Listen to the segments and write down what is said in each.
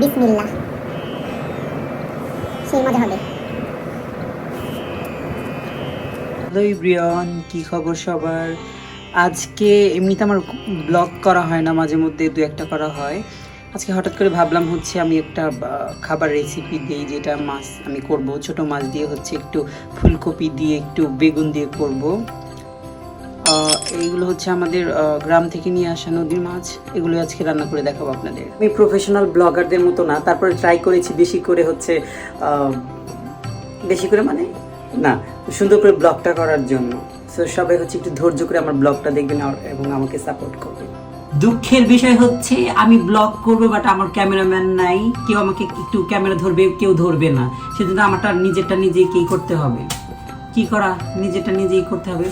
বিসমিল্লাহ। সেই মজা হবে। হ্যালো কি খবর সবার? আজকে এমনিতে আমার ব্লগ করা হয় না, মাঝে মধ্যে দু একটা করা হয়। আজকে হঠাৎ করে ভাবলাম হচ্ছে আমি একটা খাবার রেসিপি দিই, যেটা মাছ আমি করব। ছোট মাছ দিয়ে হচ্ছে একটু ফুলকপি দিয়ে, একটু বেগুন দিয়ে করব। এইগুলো হচ্ছে আমাদের আহ, গ্রাম থেকে নিয়ে আসা নদীর মাছ। এগুলো আজকে রান্না করে দেখাবো আপনাদের। আমি প্রফেশনাল ব্লগারদের মতো না তারপরে ট্রাই করেছি বেশি করে হচ্ছে আহ, বেশি করে মানে না সুন্দর করে ব্লগটা করার জন্য। তো সবাই হচ্ছে একটু ধৈর্য করে আমার ব্লগটা দেখবেন এবং আমাকে সাপোর্ট করবেন। দুঃখের বিষয় হচ্ছে আমি ব্লগ করব বাট আমার ক্যামেরাম্যান নাই। কেউ আমাকে একটু ক্যামেরা ধরবে কেউ ধরবে না। সেজন্য আমারটা নিজেরটা নিজেই কি করতে হবে। কি করা? নিজেরটা নিজেই করতে হবে।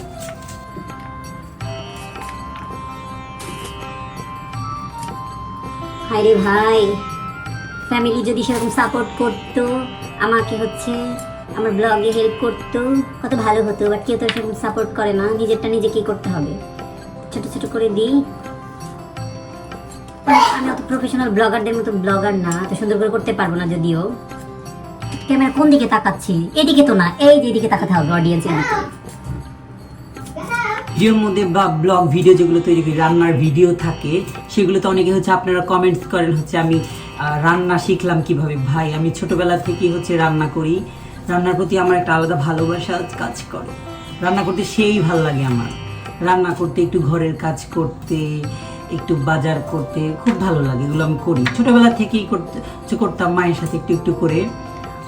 হায়রে ভাই ফ্যামিলি যদি সেরকম সাপোর্ট করতো, আমাকে হচ্ছে আমার ব্লগে হেল্প করতো, কত ভালো হতো বাট কেউ তো সেরকম সাপোর্ট করে না, নিজেরটা নিজেকেই করতে হবে। ছোট ছোট করে দিই। আমি অত প্রফেশনাল ব্লগারদের মতো ব্লগার না, এত সুন্দর করে করতে পারব না যদিও। ক্যামেরা কোন দিকে তাকাচ্ছি? এদিকে তো না, এই যে এদিকে তাকাতে হবে অডিয়েন্সের দিকে ভিডিওর মধ্যে বা ব্লগ ভিডিও যেগুলো তৈরি করি, রান্নার ভিডিও থাকে সেগুলোতে অনেকে হচ্ছে আপনারা কমেন্টস করেন হচ্ছে আমি রান্না শিখলাম কীভাবে। ভাই, আমি ছোটবেলা থেকেই হচ্ছে রান্না করি। রান্নার প্রতি আমার একটা আলাদা ভালোবাসা কাজ করে। রান্না করতে সেই ভালো লাগে আমার। রান্না করতে, একটু ঘরের কাজ করতে, একটু বাজার করতে, খুব ভালো লাগে, এগুলো আমি করি। ছোটবেলা থেকেই করতে করতাম, মায়ের সাথে একটু একটু করে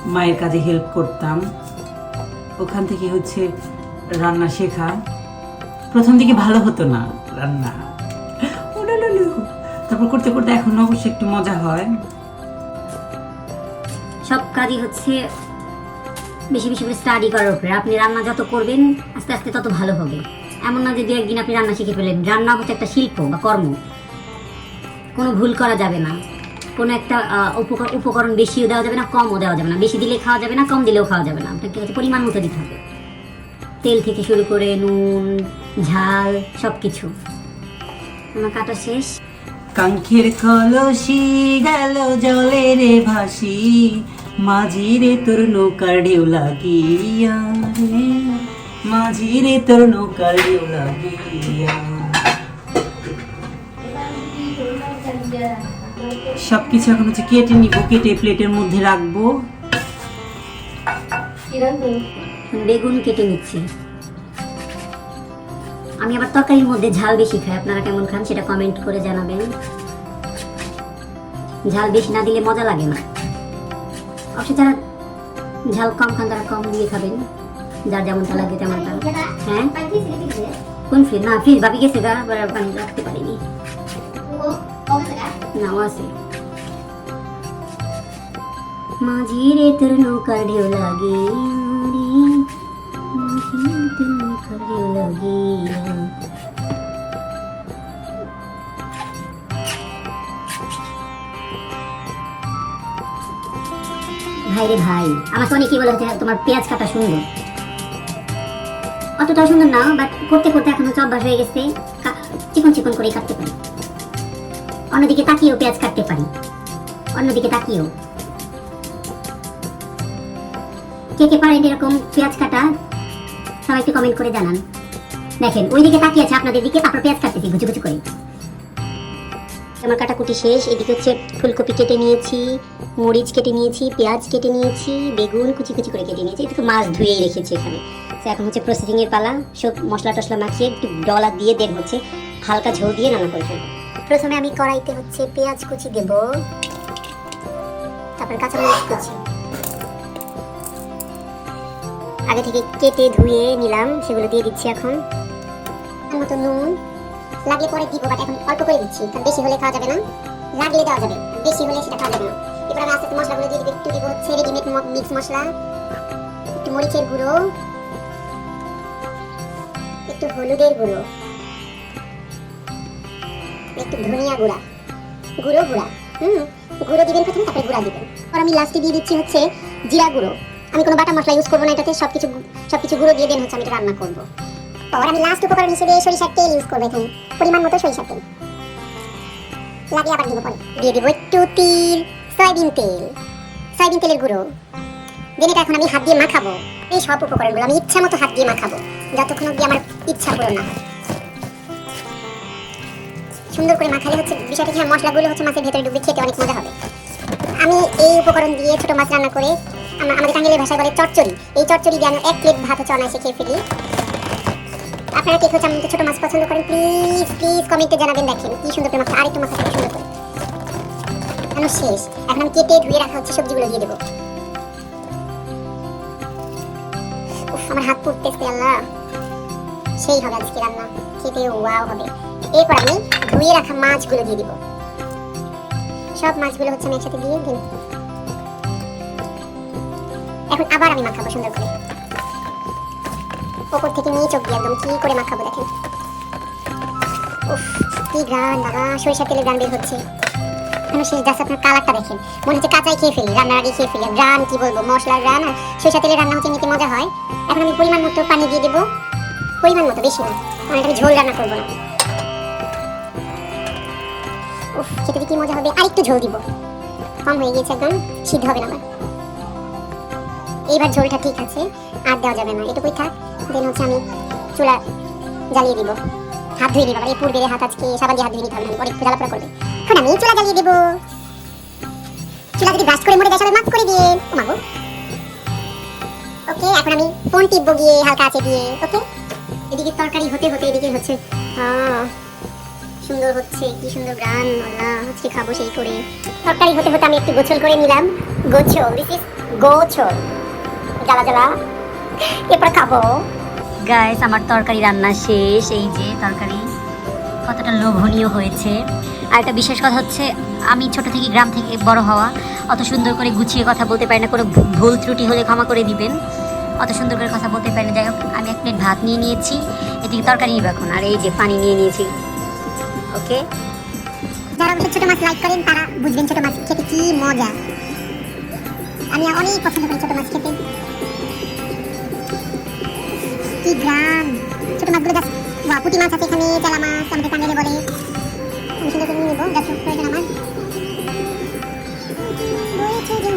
মায়ের কাজে হেল্প করতাম। ওখান থেকে হচ্ছে রান্না শেখা। প্রথম দিকে ভালো হতো না রান্না। তারপর করতে করতে এখন অবশ্যই একটু মজা হয়। সব কাজই হচ্ছে বেশি বেশি করে স্টাডি করার উপরে। আপনি রান্না যত করবেন, আস্তে আস্তে তত ভালো হবে। এমন না যে দু একদিন আপনি রান্না শিখে ফেলেন। রান্না হচ্ছে একটা শিল্প বা কর্ম। কোনো ভুল করা যাবে না। কোনো একটা উপকরণ বেশিও দেওয়া যাবে না, কমও দেওয়া যাবে না। বেশি দিলে খাওয়া যাবে না, কম দিলেও খাওয়া যাবে না। আপনাকে হচ্ছে পরিমাণ মতো দিতে হবে। তেল থেকে শুরু করে নুন, ঝাল সব কিছু আমার কাটা শেষ। কাঙ্ক্ষের কলসি গেল জলে রে ভাসি মাঝি রে তোর নৌকার ঢেউ লাগিয়া রে মাঝি রে তোর নৌকার ঢেউ লাগিয়া। সবকিছু এখন হচ্ছে কেটে নিব, কেটে প্লেটের মধ্যে রাখব। বেগুন কেটে নিচ্ছি। আমি আবার তরকারির মধ্যে ঝাল বেশি খাই। আপনারা কেমন খান সেটা কমেন্ট করে জানাবেন। ঝাল বেশি না দিলে মজা লাগে না। অবশ্য যারা ঝাল কম খান, তারা কম দিয়ে খাবেন। যার যেমনটা লাগে তেমনটা। হ্যাঁ? কোন ফ্রিজ না ফ্রিজ ভাবি গেছে গা পানি রাখতে পারিনি। না ও আছে। মাঝি রে তোর নৌকার ঢেউ লাগে রে মাঝি রে তোর নৌকার ঢেউ লাগে ভাই রে ভাই, আমার তো অনেকেই বলে তোমার পেঁয়াজ কাটা সুন্দর? অতটা সুন্দর না বাট করতে করতে এখন হচ্ছে অভ্যাস হয়ে গেছে। চিকন চিকন করে কাটতে পারি। অন্যদিকে তাকিয়েও পেঁয়াজ কাটতে পারি। অন্যদিকে তাকিয়েও। কে কে পারেন এরকম পেঁয়াজ কাটা? সবাই একটু কমেন্ট করে জানান। দেখেন ওই দিকে তাকিয়ে আছে, আপনাদের দিকে তারপর পেঁয়াজ কাটতেছি গুছু গুছু করে। আমার কাটাকুটি শেষ, এদিকে হচ্ছে ফুলকপি কেটে নিয়েছি, মরিচ কেটে নিয়েছি, পেঁয়াজ কেটে নিয়েছি, বেগুন কুচি কুচি করে কেটে নিয়েছি এদিকে মাছ ধুয়েই রেখেছি এখানে। তো এখন হচ্ছে প্রসেসিং এর পালা, সব মশলা টসলা মাখিয়ে একটু ডলা দিয়ে দেন হচ্ছে, হালকা ঝোল দিয়ে রান্না করে প্রথমে আমি কড়াইতে হচ্ছে পেঁয়াজ কুচি দেব, তারপর কাঁচামরিচ কুচি। আগে থেকে কেটে ধুয়ে নিলাম, সেগুলো দিয়ে দিচ্ছি এখন। মতো নুন। লাগলে পরে দিব বাট এখন অল্প করে দিচ্ছি। কারণ বেশি হলে খাওয়া যাবে না। লাগলে দেওয়া যাবে। বেশি হলে সেটা খাওয়া যাবে না। এবার আমি আস্তে আস্তে মশলাগুলো দিয়ে দিব। একটু দিব হচ্ছে রেডিমেড মিক্স মশলা। একটু মরিচের গুঁড়ো। একটু হলুদের গুঁড়ো। একটু ধনিয়া গুঁড়া। গুঁড়ো গুঁড়া। হুম, গুঁড়ো দিবেন প্রথমে, তারপরে গুঁড়া দিবেন। আর আমি লাস্টে দিয়ে দিচ্ছি হচ্ছে জিরা গুঁড়ো। আমি কোনো বাটা মশলা ইউজ করব না এটাতে সবকিছু সবকিছু গুঁড়ো দিয়ে দেন হচ্ছে আমি এটা রান্না করব। আর আমি লাস্ট উপকরণ হিসেবে সরিষার তেল ইউজ করব এখানে পরিমাণ মতো সরিষার তেল। লাগিয়ে আবার দিব পরে। দিয়ে দিব একটু তিল সয়াবিন তেল সয়াবিন তেলের গুঁড়ো। দেন এটা এখন আমি হাত দিয়ে মাখাবো। এই সব উপকরণগুলো আমি ইচ্ছা মতো হাত দিয়ে মাখাবো যতক্ষণ অব্দি আমার ইচ্ছা পূরণ না। সুন্দর করে মাখালে হচ্ছে বিষয়টা হয়, মশলাগুলো হচ্ছে মাছের ভেতরে ডুবে খেতে অনেক মজা হবে। আমি এই উপকরণ দিয়ে ছোট মাছ রান্না করে আমা- আমাদের টাঙ্গেলের ভাষায় বলে চচ্চড়ি এই চচ্চড়ি আমি এক প্লেট ভাত হচ্ছে অনায়াসে খেয়ে ফেলি। আপনারা কে হচ্ছে আমি তো ছোট মাছ পছন্দ করেন প্লিজ প্লিজ কমেন্টে জানাবেন, দেখেন কি সুন্দর করে মাছ আরেকটু মাছ সুন্দর করে। এখন শেষ। এখন আমি কেটে ধুয়ে রাখা হচ্ছে সবজিগুলো দিয়ে দেবো। আমার হাত পুড়তেছে, আল্লাহ। সেই হবে আজকে রান্না। খেতে ওয়াও হবে। এরপর আমি ধুয়ে রাখা মাছগুলো দিয়ে দিব। সব মাছগুলো হচ্ছে আমি একসাথে দিয়ে দিন এখন আবার আমি মাখাবো সুন্দর করে। ওপর থেকে নিয়ে চোখ দিয়ে একদম কি করে মাখাবো দেখেন। কি গান বাবা সরিষা তেলের গান বের হচ্ছে। এখন শেষ আপনার কালারটা দেখেন। মনে হচ্ছে কাঁচাই খেয়ে ফেলি, রান্নার আগে খেয়ে ফেলি। কি বলব, মশলার আর সরিষা তেলের রান্না হচ্ছে নিতে মজা হয়। এখন আমি পরিমাণ মতো পানি দিয়ে দেবো। পরিমাণ মতো, বেশি না। আমি ঝোল রান্না করব না। উফ, খেতে কি মজা হবে। আরেকটু ঝোল দিব। কম হয়ে গিয়েছে একদম, সিদ্ধ হবে না আমার। এইবার ঝোলটা ঠিক আছে, আর দেওয়া যাবে না। এটুকুই থাক দেন হচ্ছে আমি চুলা জ্বালিয়ে দিব। হাত ধুয়ে নিব এই পূর্বের হাত আজকে সাবান দিয়ে হাত ধুয়ে নিতে হবে পরে একটু জ্বালাপড়া করবে। এখন আমি চুলা জ্বালিয়ে দেবো। চুলা যদি ব্রাশ করে মরে দেয় সবাই মাফ করে দিয়ে মাগো ওকে এখন আমি ফোন টিপবো গিয়ে, হালকা আছে দিয়ে। ওকে এদিকে তরকারি হতে হতে এদিকে হচ্ছে সুন্দর হচ্ছে, কি সুন্দর গান আজকে খাব সেই করে। তরকারি হতে হতে আমি একটু গোছল করে নিলাম। গোছল দিস ইজ গোছল। জ্বালা জ্বালা। এরপর খাব। গাইস আমার তরকারি রান্না শেষ। এই যে তরকারি কতটা লোভনীয় হয়েছে। আর একটা বিশেষ কথা হচ্ছে আমি ছোট থেকে গ্রাম থেকে বড় হওয়া অত সুন্দর করে গুছিয়ে কথা বলতে পারি না কোনো ভুল ত্রুটি হলে ক্ষমা করে দিবেন। অত সুন্দর করে কথা বলতে পারি না। যাই হোক আমি এক প্লেট ভাত নিয়ে নিয়েছি এদিকে তরকারি নিব এখন। আর এই যে পানি নিয়ে নিয়েছি। ওকে? যারা অবশ্য ছোট মাছ লাইক করেন তারা বুঝবেন ছোট মাছ খেতে কি মজা। আমি অনেক পছন্দ করি ছোট মাছ খেতে। গ্রাম ছোট মাছগুলো দেখ। বা পুঁটি মাছ আছে এখানে, চেলা মাছ, আমাদের টাঙ্গেলে বলে। আমি সুন্দর করে নেব দেখো প্রয়োজন আমার। যে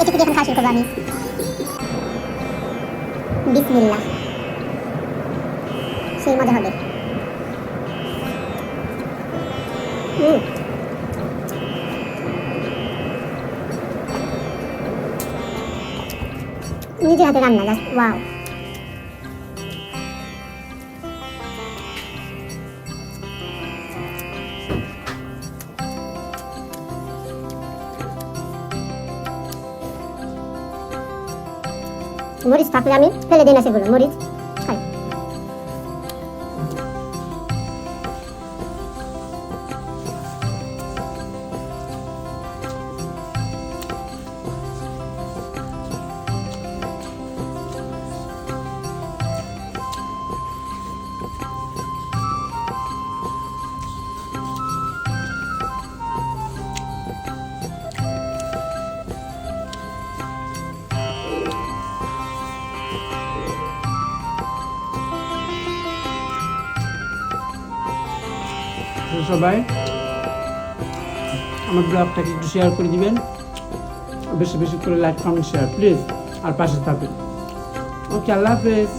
এটুকু এখন খাওয়া শুরু করব আমি। বিসমিল্লাহ। সেই মজা হবে। হুম নিজে হাতে রান্না, জাস্ট ওয়াও। মরিচ থাকলে আমি ফেলে দিই না সেগুলো মরিচ। সবাই, আমার ব্লগটাকে একটু শেয়ার করে দিবেন। বেশি বেশি করে লাইক কমেন্ট শেয়ার প্লিজ আর পাশে থাকবেন ওকে আল্লাহ হাফেজ।